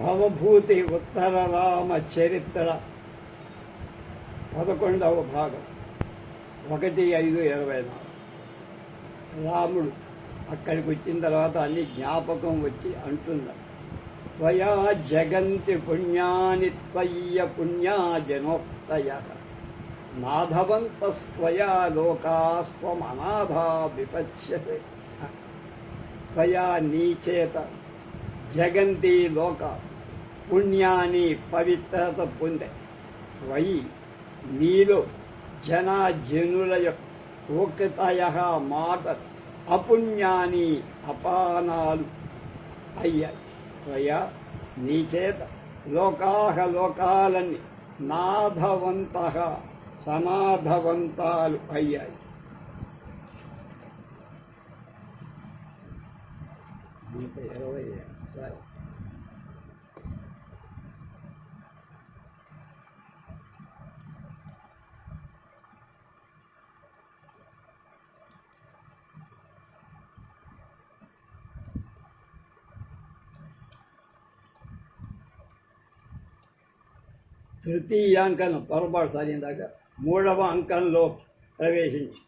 భవభూతి ఉత్తర రామ చరిత్ర పదకొండవ భాగం. ఒకటి ఐదు ఇరవై నాలుగు. రాముడు అక్కడికి వచ్చిన తర్వాత అన్ని జ్ఞాపకం వచ్చి అంటున్నాడు త్వయా జగంతి పుణ్యాని త్వయ్య పుణ్యా జనోక్తయ నాధవంతస్త్వయా లోకాస్త్వమనాథా విపచ్యతే త్వయా నీచేత జగంతి లోక పుణ్యాన్ని పవిత్రత పొందే. త్వయి నీలో జనాజనుల జనుల మాట అపుణ్యాన్ని అపానాలు అయ్యాయి. త్వయ నీచేత లోకాహ లోకాలని నాథవంత సమాధవంతాలు అయ్యాయి. ఇరవై సరే తృతీయ అంకం పొరపాటు సాగిందాక మూడవ అంకంలో ప్రవేశించి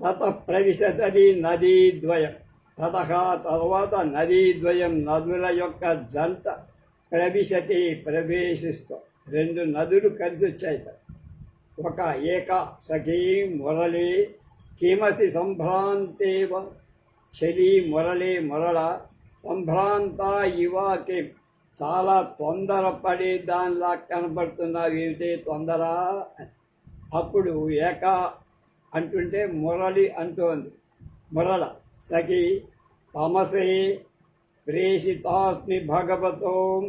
తత ప్రవిశతది నదీద్వయం తదహా తర్వాత నదీద్వయం నదుల యొక్క జంట ప్రవిశతి ప్రవేశిస్తూ రెండు నదులు కలిసి వచ్చాయి. ఒక ఏక సఖీ మురళి కిమసి సంభ్రాంతేవ చలి మురళి మురళ సంభ్రాంత ఇవ చాలా తొందరపడి దానిలా కనబడుతున్నావు ఏమిటి? తొందర? అప్పుడు ఏక అంటుంటే మురళి అంటోంది. మురళ సఖి తమసే ప్రేషితాస్మి భగవతో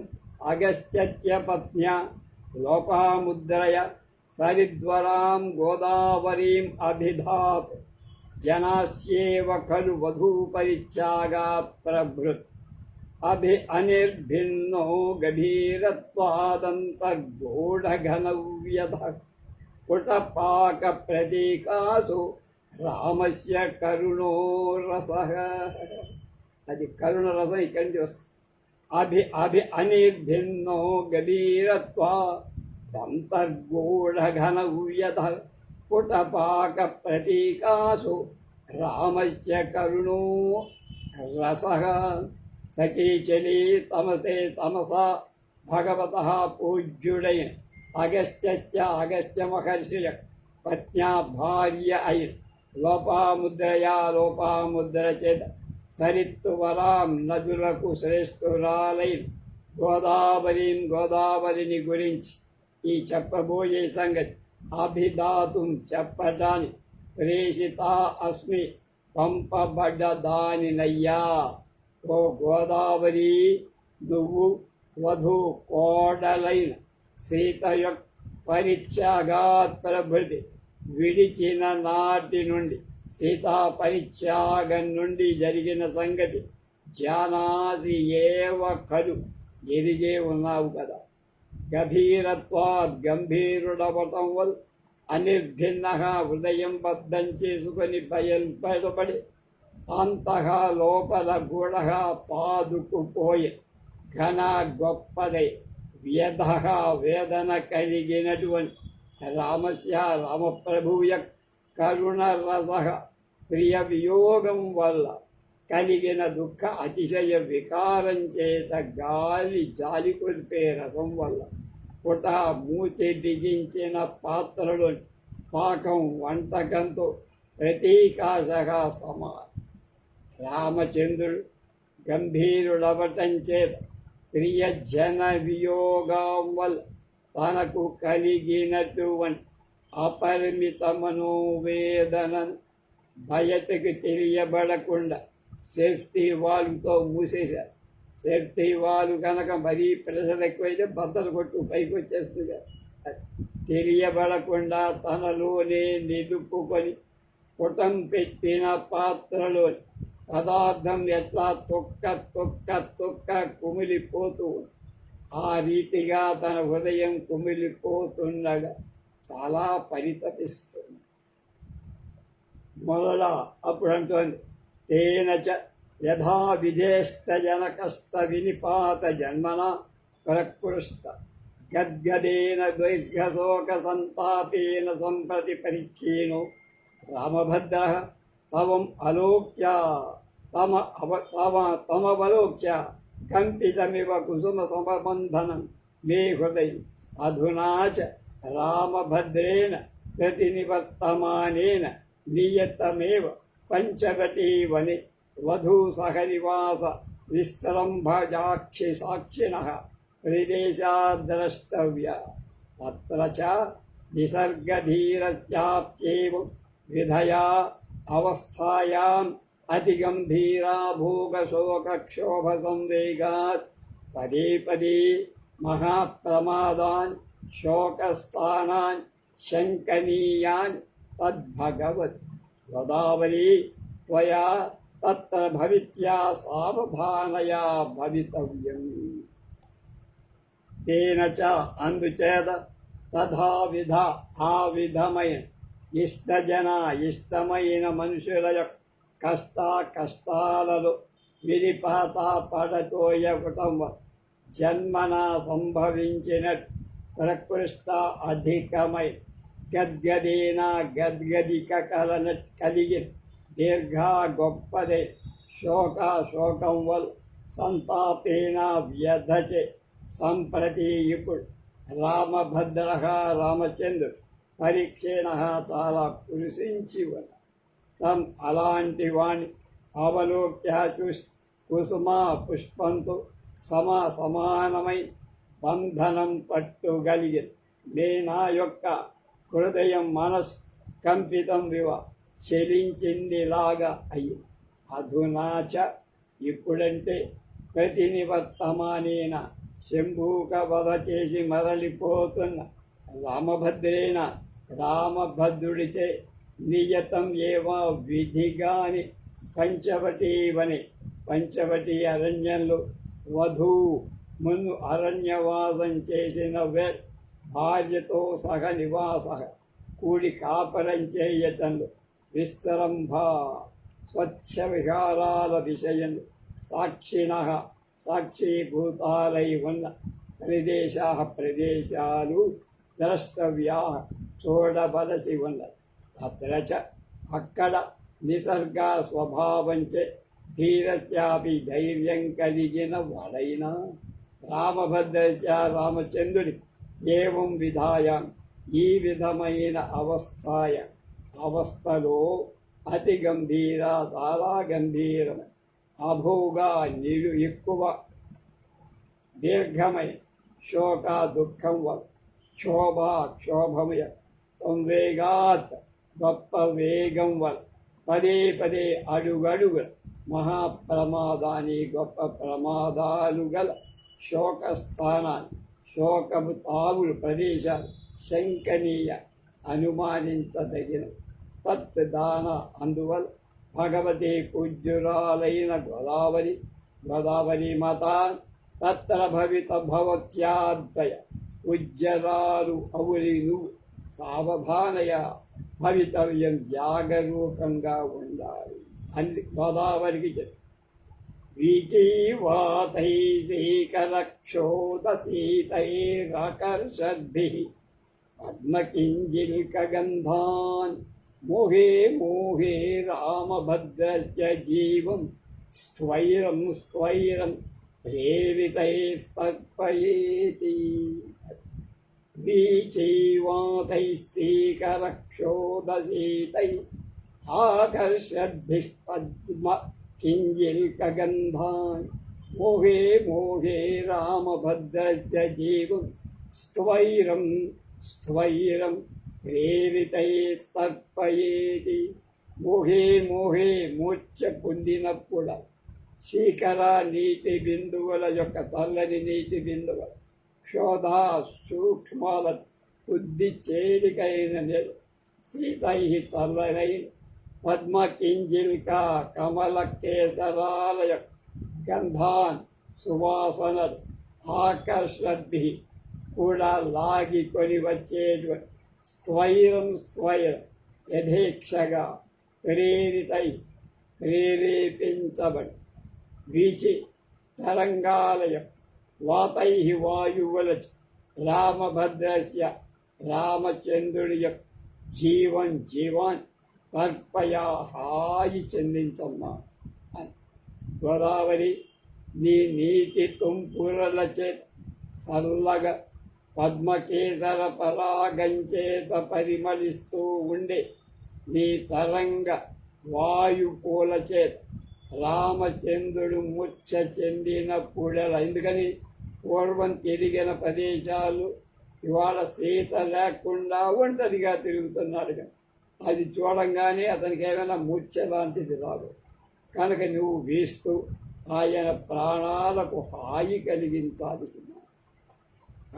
అగస్త్య పత్న్య లోపాముద్రయ సరిద్వరాం గోదావరీం అభిధాత్ జనాస్యేవ ఖలు వధూపరిత్యాగాత్ ప్రభృత్ అభి అనిర్భిన్నో గభీరత్వాదంతగూఢఘనవ్యధ పుటపాక ರಾಮಸ್ಯ ಕರುಣೋ ರಸ ಅದು ಕರುಣ ರಸ ಇಕ್ಕಂಡು ಅಭಿ ಅಭಿ ಅನಿರ್ಭಿನ್ನೋ ಗಭೀರತ್ವ ತಂತರ್ಗೂಢಘನ ಉಯ್ಯದ ಪುಟಪಾಕ ಪ್ರತೀಕಾಸು ರಾಮಸ್ಯ ಕರುಣೋ ರಸ ಸಖೀಚಲಿ ತಮಸೆ ತಮಸ ಭಗವತಃ ಪೂಜ್ಯುಡಯ ಅಗಸ್ತ್ಯ ಅಗಸ್ತ್ಯ ಮಹರ್ಷಿಯ ಪತ್ನ್ಯಾ ಭಾರ್ಯ ಐರ್ లోపాముద్రయా లోపాముద్ర చేత సరిత్తువరాం నదులకు శ్రేష్ఠురాలైన గోదావరిని గోదావరిని గురించి ఈ చెప్పబోయే సంగతి అభిధాతుం చెప్పటానికి ప్రేషిత అస్మి పంపబడ్డ దానినయ్యా ఓ గోదావరి నువ్వు వధు కోడలైన సీత యొక్క పరిత్యాగాత్ ప్రభృతి విడిచిన నాటి నుండి సీతా పరిత్యాగం నుండి జరిగిన సంగతి జానాసి ఏవ కలు ఎరిగే ఉన్నావు కదా. గభీరత్వాద్ గంభీరుడవటం వల్ల అనిర్భిన్న హృదయం బద్ధం చేసుకొని బయల్పడబడి అంతః లోపల గూఢ పాదుకుపోయి ఘన గొప్పదై వ్యధ వేదన కలిగినటువంటి రామస్య రామప్రభువు కరుణ రస ప్రియ వియోగం వల్ల కలిగిన దుఃఖ అతిశయ వికారం చేత గాలి జాలి కొలిపే రసం వల్ల పుట మూతి బిగించిన పాత్రలో పాకం వంటకంతో ప్రతీకాశగా సమా రామచంద్రుడు గంభీరుడవటం చేత ప్రియ జన వియోగం వల్ల తనకు కలిగినటువంటి అపరిమిత మనోవేదనను బయటకు తెలియబడకుండా సేఫ్టీ వాల్వ్తో మూసేశారు సేఫ్టీ వాళ్ళు కనుక మరీ ప్రెషర్ ఎక్కువైతే బద్దలు కొట్టు పైకి వచ్చేస్తుంది కదా. తెలియబడకుండా తనలోనే నిలుపుకొని పుటం పెట్టిన పాత్రలో పదార్థం ఎట్లా తొక్క తొక్క తొక్క కుమిలిపోతూ ఉంది. ఆ రీతిగా తన హృదయం కుమిలిపోతుండగా చాలా పరితపిస్తుంది. మొదల అప్పుడు అంటోంది తేనచ చ యథా విధేష్టజనకస్త వినిపాత జన్మన ప్రకృష్ట. గద్గదేన దీర్ఘశోక సంతాపేన సంప్రతి పరీక్షీణో రామభద్ర తవం అలోక్య తమ అవ తమ తమవలోక్య కంపితమివ కుసుమ సమబంధనం మే హృదయం అధునా చ రామభద్రేణ ప్రతినివర్తమానేన నియతమేవ పంచవటీవని వధూసహనివాస విశ్రంభజాక్షి సాక్షిణ ప్రదేశాద్రష్టవ్య అత్ర చ నిసర్గధీరస్యాప్యేవం విధయా అవస్థాయాం అతిగంభీరా భోగశోకక్షోభ సంవేగాత్ పదే పదే మహాప్రమాదాన్ శోకస్థానాన్ శంకనీయాన్ తద్భగవత్. గోదావరి త్వయా తత్ర భవిత్యా సావధానయా భవితవ్యం. తేన చ అందుచేత తథా విధ ఆ విధమైన ఇష్టజన ఇష్టమైన మనుషుల యొక్క కష్ట కష్టాలలో విరిపాత పడతోయ కుటుంబం జన్మన సంభవించిన ప్రకృష్ట అధికమై గద్గదేన గద్గదిక కలన కలిగి దీర్ఘ గొప్పదే. శోక శోకం వల్ సంతాపేన వ్యధచే. సంప్రతి ఇప్పుడు రామభద్ర రామచంద్రుడు పరీక్షేణ చాలా కృషించి ఉన్న తం అలాంటి వాణి అవలోక్య చూసి కుసుమా పుష్పంతో సమ సమానమై బంధనం పట్టుగలిగి నే నా యొక్క హృదయం మనస్ కంపితం వివ చెలించిందిలాగా అయ్యి అధునాచ ఇప్పుడంటే ప్రతినివర్తమానేన శంభూక వధ చేసి మరలిపోతున్న రామభద్రేణ రామభద్రుడిచే నియతం ఏవా విధిగాని పంచవటీవని. పంచవటి అరణ్యంలో వధూ మును అరణ్యవాసం చేసిన వే భార్యతో సహ నివాస. కూడి కాపరం చేయటంలో విశ్రంభ స్వచ్ఛ విహారాల విషయం సాక్షిణ సాక్షీభూతాలై ఉన్న ప్రదేశ ప్రదేశాలు ద్రష్టవ్యా చూడవలసి ఉన్నది. తత్ర చ అక్కడ నిసర్గ స్వభావంచే ధీరస్యాపి ధైర్యం కలిగిన వాడైన రామభద్రస్య రామచంద్రుడి ఏవం విధాయ? ఈ విధమైన అవస్థాయ అవస్థలో అతి గంభీర చాలా గంభీరం అభోగా నిలు ఎక్కువ దీర్ఘమయ శోక దుఃఖం వల్ల క్షోభ క్షోభమయ సంవేగాత్ గొప్ప వేగం వల్ల పదే పదే అడుగడుగు మహాప్రమాదాన్ని గొప్ప ప్రమాదాలు గల శోక స్థానాలు శోకము తావులు ప్రదేశాలు శంకనీయ అనుమానించదగిన తత్ దాన అందువల్ల భగవతి పూజ్యురాలైన గోదావరి గోదావరి మాత తత్ర భవిత భవత్యాద్వయ పూజ్యరాలు అవురి నువ్వు సావధానయ. భవితవ్యం జాగరూకంగా ఉండాలి. అని గోదావరికి చెప్పి విజీవాతైశీకరక్షోదశీతైరాకర్షద్భి పద్మకింజిల్కగంధాన్ మోహే మోహే రామభద్రస్య జీవం స్వైరం స్వైరం ప్రేరితైస్తర్పయేతి प्रेरितैस्तर्पयेति वीचैवातैश्चीकरक्षोदशीतैः आकर्षद्भिः किञ्जिल्कगन्धान् मोहे मोहे रामभद्रश्च जीवं स्त्वैरं स्त्वैरं ప్రేరితైస్తర్పయేది మోహే మోహే మోక్ష పొందినప్పుడు శీకర నీటి బిందువుల యొక్క చల్లని నీటి బిందువుల క్షోధ సూక్ష్మాల బుద్ధి చేరికైన సీతై చల్లనై పద్మ కింజిల్క కమల కేసరాలయ గంధాన్ సువాసన ఆకర్షద్భి కూడా లాగికొని వచ్చేటువంటి స్వైరం స్వైరం యథేక్షగా ప్రేరితై ప్రేరేపించబడి వీచి తరంగాలయం వాతై వాయువుల రామభద్రస్య రామచంద్రుడి యొక్క జీవన్ జీవాన్ తర్పయా హాయి చెందించమ్మా అని. గోదావరి నీ నీతి తుంపురల చే చల్లగా పద్మకేసర పరాగంచేత పరిమళిస్తూ ఉండే నీ తరంగ వాయు పూల చేత రామచంద్రుడు ముచ్చ చెందినప్పుడెల ఎందుకని? పూర్వం తిరిగిన ప్రదేశాలు ఇవాళ సీత లేకుండా ఒంటరిగా తిరుగుతున్నాడు అది చూడంగానే అతనికి ఏమైనా ముచ్చ లాంటిది రాదు. కనుక నువ్వు వీస్తూ ఆయన ప్రాణాలకు హాయి కలిగించాల్సిన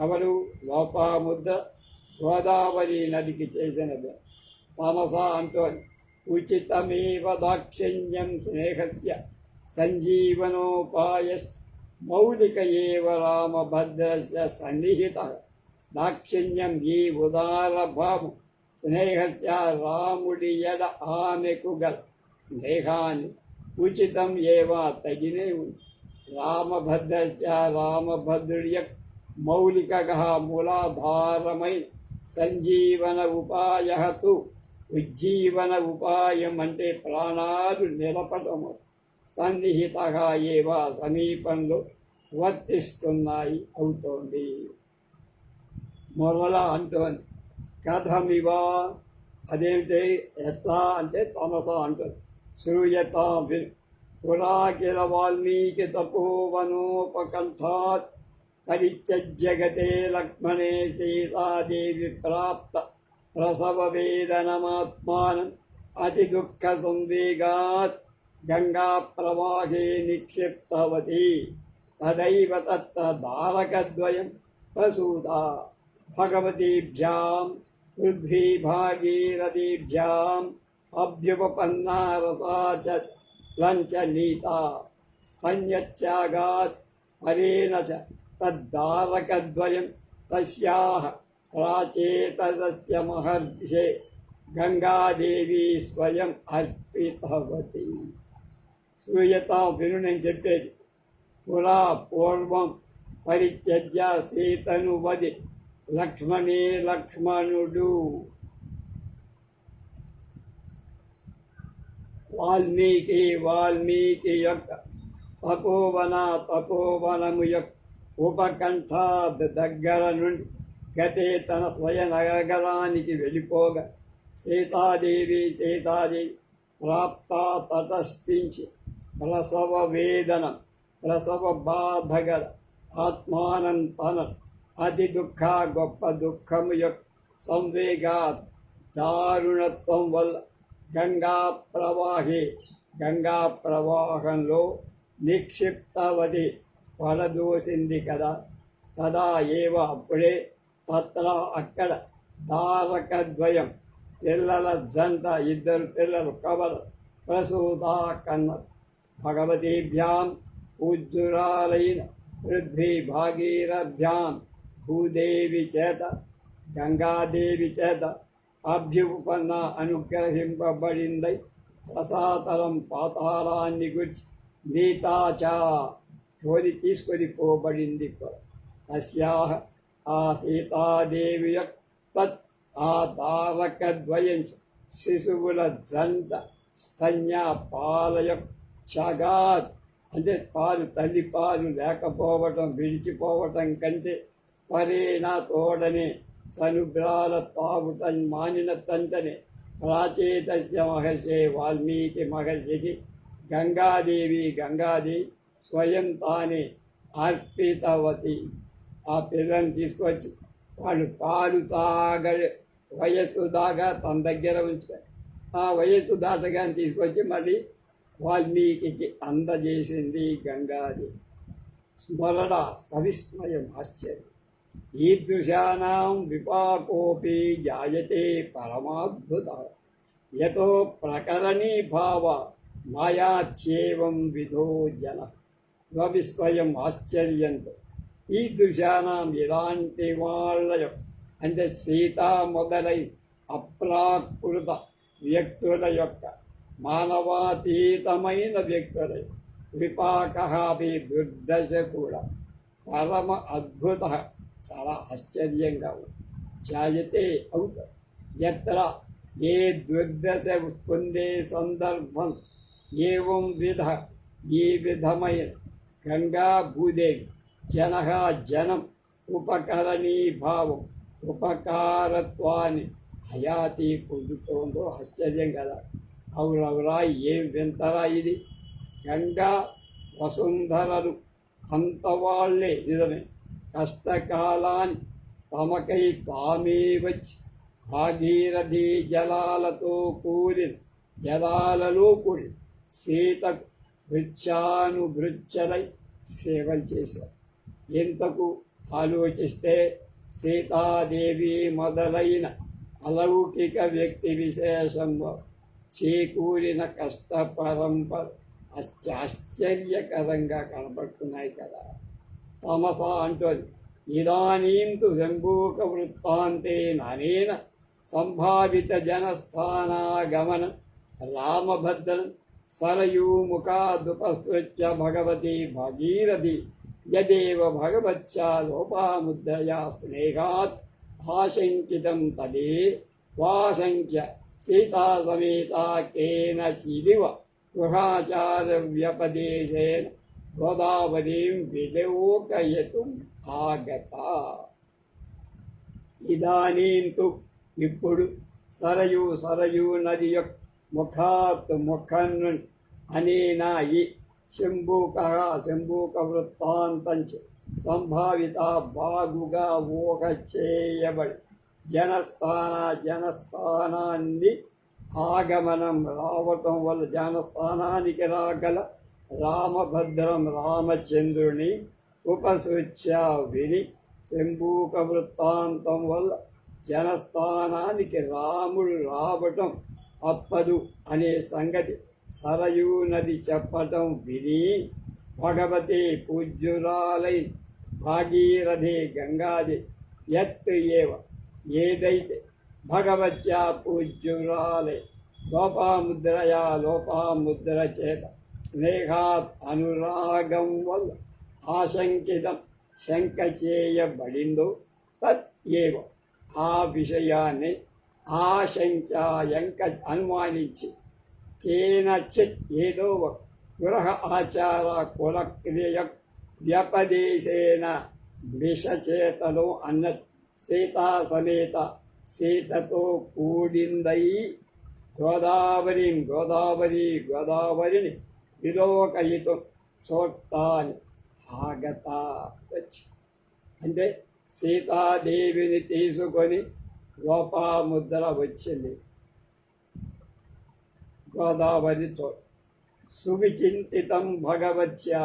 ఎవరు? లోపాముద్ర గోదావరి నదికి చేసినది తమస అంటోని ఉచితమేవ దాక్షిణ్యం స్నేహస్య సంజీవనోపాయ మౌలిక ఏవ రామభద్రస్య సన్నిహిత దాక్షిణ్యం ఈ ఉదార భావం స్నేహస్య రాముడి ఎడ ఆమెకు గల స్నేహాన్ని ఉచితం ఏవా తగినే ఉంది రామభద్రస్య రామభద్రుడి మౌలిక మౌలికగా మూలాధారమైన సంజీవన ఉపాయతు ఉజ్జీవన ఉపాయం అంటే ప్రాణాలు నిలపటము సన్నిహితగా ఏవ సమీపంలో వర్తిస్తున్నాయి అవుతోంది. మొరల అంటోంది. కథమివా? అదేమిటి? ఎట్లా అంటే తమస అంటుంది. శ్రూయత పురాకిల వాల్మీకి తపోవనోపకంఠాత్ పరిత్యజ్యగతే లక్ష్మణే సీతాదేవి ప్రాప్త. प्रसववेदनमात्मानम् अतिदुःखसंवेगात् गङ्गाप्रवाहे निक्षिप्तवती तदैव तत्र धारकद्वयं प्रसूता भगवतीभ्यां पृथ्वी भागीरथीभ्याम् अभ्युपपन्ना रसा च लञ्चनीता स्तन्यत्यागात् हरेण च तद्धारकद्वयं तस्याः స్తన్యత్యాగాత్ హరేణ మహర్షే గంగాదేవి స్వయం అర్పితవతి సూయత విను నేను చెప్పేది పురా పూర్వం పరిత్యజ్య సీతను వది లక్ష్మణే లక్ష్మణుడు వాల్మీకి వాల్మీకి యొక్క తపోవన తపోవనము యొక్క ఉపకంఠ దగ్గర నుండి గతే తన స్వయనగరానికి వెళ్ళిపోగా సీతాదేవి సీతాదేవి ప్రాప్త తటస్థించి ప్రసవ వేదన ప్రసవ బాధగల ఆత్మానం తన అతి దుఃఖ గొప్ప దుఃఖము యొక్క సంవేగా దారుణత్వం వల్ల గంగా ప్రవాహే గంగా ప్రవాహంలో నిక్షిప్తవది పడదోసింది కదా తదా ఏవ అప్పుడే తత్ర అక్కడ ధారకద్వయం. పిల్లల జంట ఇద్దరు పిల్లలు కవర్ ప్రసూదా కన్న భగవతీభ్యాం పూజ్యురాలైన పృథ్వీ భాగీరథ్యాం భూదేవి చేత గంగాదేవి చేత అభ్యుపన్న అనుగ్రహింపబడిందై రసాతలం పాతాళాన్ని గురించి నీతాచా చోరి తీసుకొని పోబడింది. తస్యా ఆ సీతాదేవి యొక్క తత్ ఆ తారకద్వయం శిశువుల జంట స్తన్య పాలయ చగాత్ అంటే పాలు తల్లి పాలు లేకపోవటం విడిచిపోవటం కంటే పరేనా తోడని చనుగ్రాల తాగుట మానిన తంటని. ప్రాచేతస్య మహర్షి వాల్మీకి మహర్షికి గంగాదేవి గంగాదేవి స్వయం తానే అర్పితవతి. ఆ పిల్లని తీసుకొచ్చి వాళ్ళు పాలు తాగ వయస్సు దాకా తన దగ్గర ఉంచుకొని ఆ వయస్సు దాటగానే తీసుకొచ్చి మళ్ళీ వాల్మీకి అందజేసింది గంగాది. స్మరణ సవిస్మయం ఆశ్చర్యం. ఈదృశానాం విపాకోపి జాయతే పరమాద్భుత. యతో ప్రకరణీ భావ మాయాచ్యేవం విధో జన. స్వవిస్మయం ఆశ్చర్యంతో ఈదృశానాం ఇలాంటి వాళ్ళ యొక్క అంటే సీత మొదలై అప్రాకృత వ్యక్తుల యొక్క మానవాతీతమైన వ్యక్తుల విపాక అవి దుర్దశ కూడా పరమ అద్భుత చాలా ఆశ్చర్యంగా ఉంది। జాయతే అవుతారు ఎత్ర ఏ దుర్దశ పొందే సందర్భం? ఏం విధ? ఈ విధమైన గంగా భూదేవి జన జనం ఉపకరణీ భావం ఉపకారత్వాన్ని హయాతి పొందుతోందో ఆశ్చర్యం కదా. అవురవురా ఏం వింతరా ఇది? గంగా వసుంధరలు అంత వాళ్ళే నిజమే. కష్టకాలాన్ని తమకై తామే వచ్చి భాగీరథి జలాలతో కూడిన జలాలలో కూడి సీతకు వృక్షానుభృక్షలై సేవలు చేశారు. ఇంతకు ఆలోచిస్తే సీతాదేవి మొదలైన అలౌకిక వ్యక్తి విశేషంలో చేకూరిన కష్ట పరంపర ఆశ్చర్యకరంగా కనబడుతున్నాయి కదా. తమస అంటోంది ఇదానీం తు శంభూక వృత్తాంతే నానేన సంభావిత జనస్థానాగమన రామభద్రం సరయూముఖాదుపసృత్య భగవతి భాగీరథి యదేవ భగవచ్చ లోపాముద్రయా స్నేహాత్ ఆశంకితం తదే వాసంఖ్య సీతా సమేతా కేనచిదివ గృహాచార వ్యపదేశేన గోదావరీం విలోకయతు ఆగత. ఇదానీంతు ఇప్పుడు సరయు సరయు నది యొక్క ముఖాత్ ముఖన్ అనేనా ఈ శంభూక శంభూక వృత్తాంతంచ సంభావిత బాగుగా ఊహ చేయబడి జనస్థాన జనస్థానాన్ని ఆగమనం రావటం వల్ల జనస్థానానికి రాగల రామభద్రం రామచంద్రుని ఉపసృత్య విని శంభూక వృత్తాంతం వల్ల జనస్థానానికి రాముడు రావటం తప్పదు అనే సంగతి సరయూ నది చెప్పటం విని భగవతి పూజ్యురాలై భాగీరథి గంగాది ఎత్తు ఏవ ఏదైతే భగవత్యా పూజ్యురాలై లోపాముద్రయా లోపాముద్ర చేత స్నేహాత్ అనురాగం వల్ల ఆశంకితం శంక చేయబడిందో తత్ ఏవ ఆ విషయాన్ని ఆశంకాయంక అనుమానించి కేనచిత్ ఏదో గృహ ఆచార కులక్రియ వ్యపదేశేన విషచేతలో అన్న సీతా సమేత సీతతో కూడిందై గోదావరి గోదావరి గోదావరిని విలోకయితు చోట్టాని ఆగత వచ్చి అంటే సీతాదేవిని తీసుకొని గోపాముద్ర వచ్చింది గోదావరితో సువిచింతితం భగవత్యా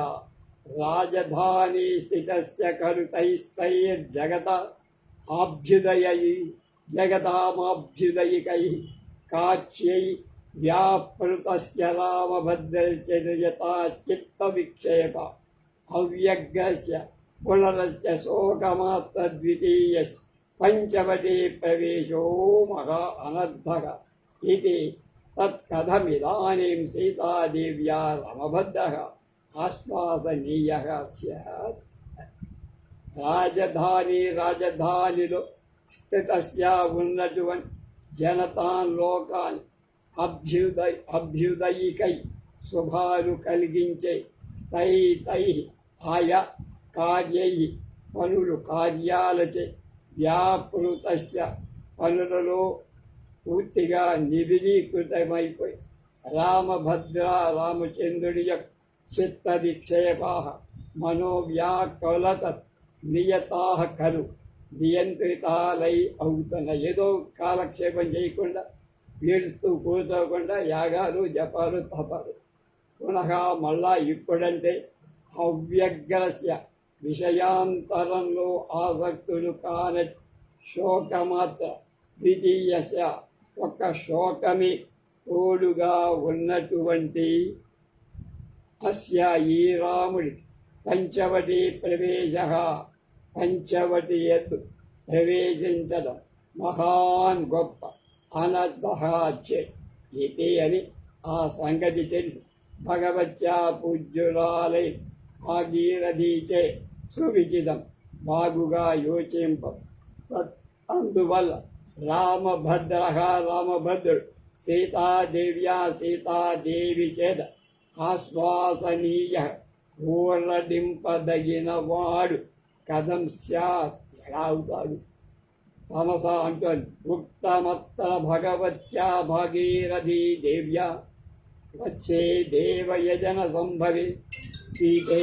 రాజధాని స్థితస్య కరుతైస్తైర్జగత ఆభ్యుదయై జగతామాభ్యుదయికై కాచ్యై వ్యాపృతస్య రామభద్రస్య యథా చిత్తవిక్షేప అవ్యగ్రస్య పునరస్య శోకమాత్రద్వితీయస్ పంచవటి ప్రవేశో మహా అనర్థః ఇది తత్కథమిదాनीं సీతాదేవ్యా రామభద్రः ఆశ్వాసనీయ స్యాత్ రాజధాని రాజధానిలో స్థితస్య ఉన్నటువంటి జనతాన్ లోకాన్ అభ్యుదయ అభ్యుదయికై శుభాలు కలిగించే తై తై ఆయా కార్యై పనులు కార్యాలచే వ్యాపృతస్య పనులలో పూర్తిగా నిబిడీకృతమైపోయి రామభద్ర రామచంద్రుడి యొక్క చిత్త విక్షేపా మనోవ్యాకులత నియతా ఖలు నియంత్రితాలై అవుతున్న ఏదో కాలక్షేపం చేయకుండా పీడుస్తూ కూర్చోకుండా యాగాలు జపాలు తపాలు. పునః మళ్ళా ఇప్పుడంటే అవ్యగ్రస్య విషయాంతరంలో ఆసక్తులు కాని శోకమాత్ర ద్వితీయశ ఒక శోకమి తోడుగా ఉన్నటువంటి అస్య ఈ రాముడి పంచవటి ప్రవేశ పంచవటి ఎత్తు ప్రవేశించడం మహాన్ గొప్ప అనద్భహాచే ఇది అని ఆ సంగతి తెలిసి. భగవత్యా పూజ్యురాలై భాగీరథీచే సువిచితం. బాగుగా యోచింప. అందువల్ల అందువల్ల రామభద్ర రామభద్రుడు సీతాదేవ్యా సీతాదేవి చేత ఆశ్వాసనీయ ఊరడింపదగిన వాడు కథం స్యాత్ ఎలా అవుతాడు తమస అంటోంది ఉక్తమత్తర భగవత్యా భాగీరథీ దేవ్యా వచ్చే దేవయజన సంభవి సీతే